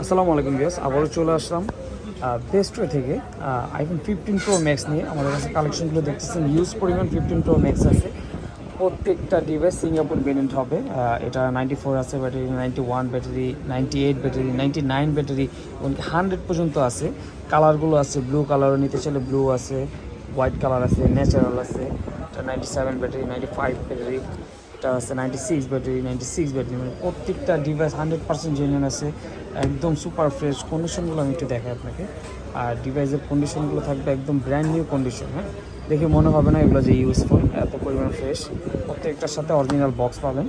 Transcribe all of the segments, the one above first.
আসসালামু আলাইকুম বিয়াস আবারও চলে আসলাম বেস্টওয়ে থেকে আইফোন ফিফটিন প্রো ম্যাক্স নিয়ে। আমাদের কাছে কালেকশনগুলো দেখতেছেন ইউজ পরিমাণ ফিফটিন প্রো ম্যাক্স আছে। প্রত্যেকটা ডিভাইস সিঙ্গাপুর ভেরিয়েন্ট হবে এটা নাইনটি ফোর আছে battery ninety one battery ninety eight battery ninety nine battery এমনকি হান্ড্রেড পর্যন্ত আছে। কালারগুলো আছে ব্লু কালারও নিতে চাইলে ব্লু আছে হোয়াইট কালার আছে ন্যাচারাল আছে, এটা ninety seven battery ninety five battery এটা আছে ninety six battery ninety six battery মানে প্রত্যেকটা ডিভাইস হান্ড্রেড পার্সেন্ট জেনুইন আছে, একদম সুপার ফ্রেশ কন্ডিশনগুলো আমি একটু দেখাই আপনাকে। আর ডিভাইসের কন্ডিশনগুলো থাকবে একদম ব্র্যান্ড নিউ কন্ডিশন হ্যাঁ? দেখে মনে হবে না এগুলো যে ইউজ ইউজফুল এত পরিমাণ ফ্রেশ প্রত্যেকটার সাথে অরিজিনাল বক্স পাবেন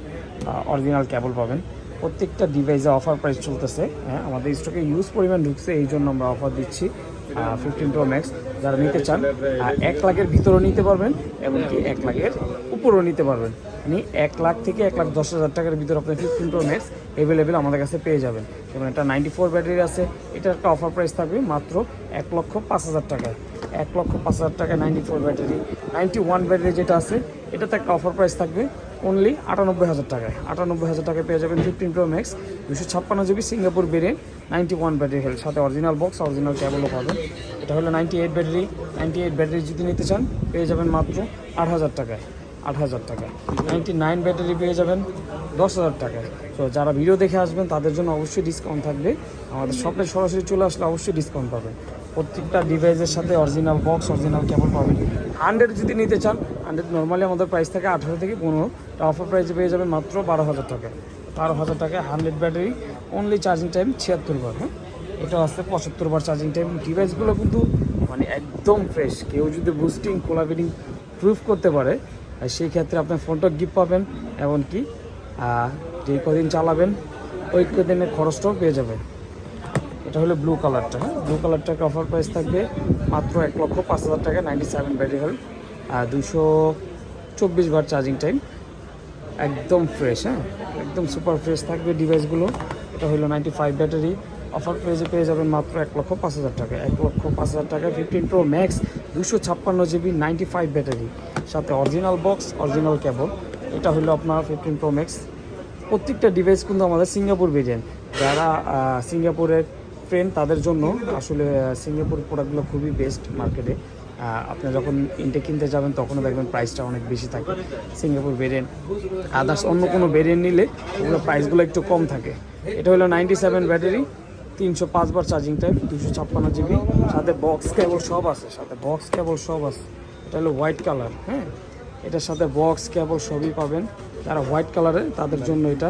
অরিজিনাল কেবল পাবেন। প্রত্যেকটা ডিভাইসে অফার প্রাইস চলতেছে হ্যাঁ? আমাদের স্টকে ইউজ পরিমাণ ঢুকছে, এই জন্য আমরা অফার দিচ্ছি ফিফটিন প্রো ম্যাক্স যারা নিতে চান এক লাখের ভিতরেও নিতে পারবেন, এমনকি এক লাখের উপরেও নিতে পারবেন। মানে এক লাখ থেকে এক লাখ দশ হাজার টাকার ভিতরে আপনি ফিফটিন প্রো ম্যাক্স অ্যাভেলেবেল আমাদের কাছে পেয়ে যাবেন। যেমন এটা নাইনটি ফোর ব্যাটারি আছে এটার একটা অফার প্রাইস থাকবে মাত্র এক লক্ষ পাঁচ হাজার টাকায়। এক লক্ষ পাঁচ হাজার টাকায় ninety four battery ninety one battery যেটা আছে, এটাতে একটা অফার প্রাইস থাকবে অনলি আটানব্বই হাজার টাকায়। আটানব্বই হাজার টাকায় পেয়ে যাবেন ফিফটিন প্রো ম্যাক্স দুশো ছাপ্পান্ন জিবি সিঙ্গাপুর বেরিয়ে নাইনটি ওয়ান ব্যাটারি হেল সাথে অরিজিনাল বক্স অরিজিনাল ক্যাবলও পাবেন। এটা হলো ninety eight battery ninety eight battery যদি নিতে চান, পেয়ে যাবেন মাত্র আট হাজার টাকায়। আট হাজার টাকা। নাইনটি নাইন ব্যাটারি পেয়ে যাবেন, দশ হাজার টাকায় তো যারা ভিডিও দেখে আসবেন, তাদের জন্য অবশ্যই ডিসকাউন্ট থাকবে। আমাদের শপে সরাসরি চলে আসলে অবশ্যই ডিসকাউন্ট পাবেন। প্রত্যেকটা ডিভাইসের সাথে অরিজিনাল বক্স অরিজিনাল কেবল পাবেন। হান্ড্রেড যদি নিতে চান হান্ড্রেড নর্মালি আমাদের প্রাইস থাকে আঠারো থেকে পনেরো। অফার প্রাইসে পেয়ে যাবেন মাত্র বারো হাজার টাকা। বারো হাজার টাকায় hundred battery only charging time ছিয়াত্তর বার হ্যাঁ? এটা আছে পঁচাত্তর বার চার্জিং টাইম ডিভাইসগুলো কিন্তু মানে একদম ফ্রেশ কেউ যদি বুস্টিং কোলাবিডিং প্রুফ করতে পারে সেই ক্ষেত্রে আপনার ফোনটা গিফট পাবেন, এমনকি যে কদিন চালাবেন, ওই কদিনের খরচটাও পেয়ে যাবেন। এটা হলো ব্লু কালারটা হ্যাঁ? ব্লু কালারটাকে অফার প্রাইস থাকবে মাত্র এক লক্ষ পাঁচ হাজার টাকা নাইনটি সেভেন ব্যাটারি হেল আর দুশো চব্বিশ বার চার্জিং টাইম একদম ফ্রেশ হ্যাঁ? একদম সুপার ফ্রেশ থাকবে ডিভাইসগুলো এটা হলো নাইনটি ফাইভ ব্যাটারি অফার প্রাইসে পেয়ে যাবেন মাত্র এক লক্ষ পাঁচ হাজার টাকা। এক লক্ষ পাঁচ হাজার টাকা ফিফটিন প্রো ম্যাক্স দুশো ছাপ্পান্ন জিবি নাইনটি ফাইভ ব্যাটারি সাথে অরিজিনাল বক্স অরিজিনাল কেবল এটা হলো আপনার ফিফটিন প্রো ম্যাক্স প্রত্যেকটা ডিভাইস কিন্তু আমাদের সিঙ্গাপুর ভেরিয়েন্ট যারা সিঙ্গাপুরের ফ্রেন্ড তাদের জন্য আসলে সিঙ্গাপুর প্রোডাক্টগুলো খুবই বেস্ট মার্কেটে আপনি যখন ইনটে কিনতে যাবেন, তখনও দেখবেন প্রাইসটা অনেক বেশি থাকে সিঙ্গাপুর ভেরিয়েন্ট আদার্স অন্য কোনো ভেরিয়েন্ট নিলে, ওগুলো প্রাইসগুলো একটু কম থাকে। এটা হলো নাইনটি সেভেন ব্যাটারি তিনশো পাঁচবার চার্জিং টাইম দুশো ছাপ্পান্ন জিবি সাথে বক্স কেবল সব আছে, সাথে বক্স কেবল সব আছে। এটা হলো হোয়াইট কালার হ্যাঁ? এটার সাথে বক্স কেবল সবই পাবেন। যারা হোয়াইট কালারের তাদের জন্য এটা।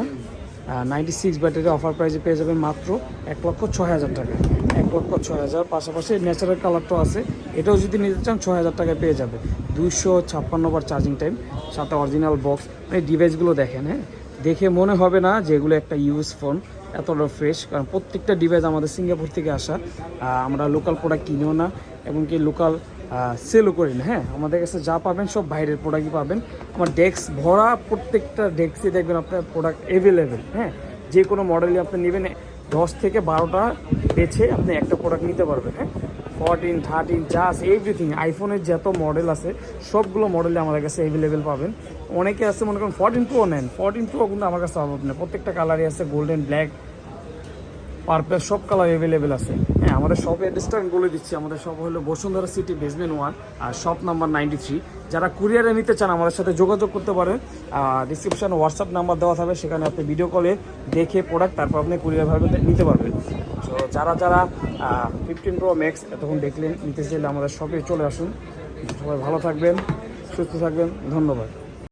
নাইনটি সিক্স ব্যাটারি অফার প্রাইসে পেয়ে যাবেন মাত্র এক লক্ষ ছয় হাজার টাকা। এক লক্ষ ছয় হাজার, পাশাপাশি ন্যাচারাল কালারটাও আছে। এটাও যদি নিতে চান, ছয় হাজার টাকায় পেয়ে যাবে। দুইশো ছাপ্পান্ন বার চার্জিং টাইম সাথে অরিজিনাল বক্স এই ডিভাইসগুলো দেখেন হ্যাঁ? দেখে মনে হবে না যে এগুলো একটা ইউজ ফোন এতটা ফ্রেশ কারণ প্রত্যেকটা ডিভাইস আমাদের সিঙ্গাপুর থেকে আসা। আমরা লোকাল প্রোডাক্ট কিনিও না এমনকি লোকাল সেলও করি না হ্যাঁ? আমাদের কাছে যা পাবেন, সব বাইরের প্রোডাক্টই পাবেন। আমার ডেস্ক ভরা প্রত্যেকটা ডেস্কই দেখবেন আপনার প্রোডাক্ট অ্যাভেলেবেল হ্যাঁ? যে কোনো মডেলই আপনি নেবেন, দশ থেকে বারোটা বেছে আপনি একটা প্রোডাক্ট নিতে পারবেন হ্যাঁ? ফোরটিন থার্টিন জাস এভরিথিং আইফোনের যত মডেল আছে, সবগুলো মডেলে আমাদের কাছে অ্যাভেলেবেল পাবেন। অনেকে আছে, মনে করেন ফোরটিন প্রো নেন। ফোরটিন প্রো কিন্তু আমার কাছে পাবেন প্রত্যেকটা কালারই আছে গোল্ডেন ব্ল্যাক পার্পেল সব কালার অ্যাভেলেবেল আছে। হ্যাঁ আমাদের শপ অ্যাড্রেসটা আমি বলে দিচ্ছি, আমাদের শপ হলো বসুন্ধরা সিটি বেসমেন্ট ওয়ান আর শপ নাম্বার নাইনটি থ্রি যারা কুরিয়ারে নিতে চান, আমাদের সাথে যোগাযোগ করতে পারেন। ডিসক্রিপশানে হোয়াটসঅ্যাপ নাম্বার দেওয়া থাকবে, সেখানে আপনি ভিডিও কলে দেখে প্রোডাক্ট তারপর আপনি কুরিয়ার ভাবে নিতে পারবেন। তো যারা যারা ফিফটিন প্রো ম্যাক্স এতক্ষণ দেখলেন, নিতে চাইলে আমাদের শপে চলে আসুন। সবাই ভালো থাকবেন, সুস্থ থাকবেন, ধন্যবাদ।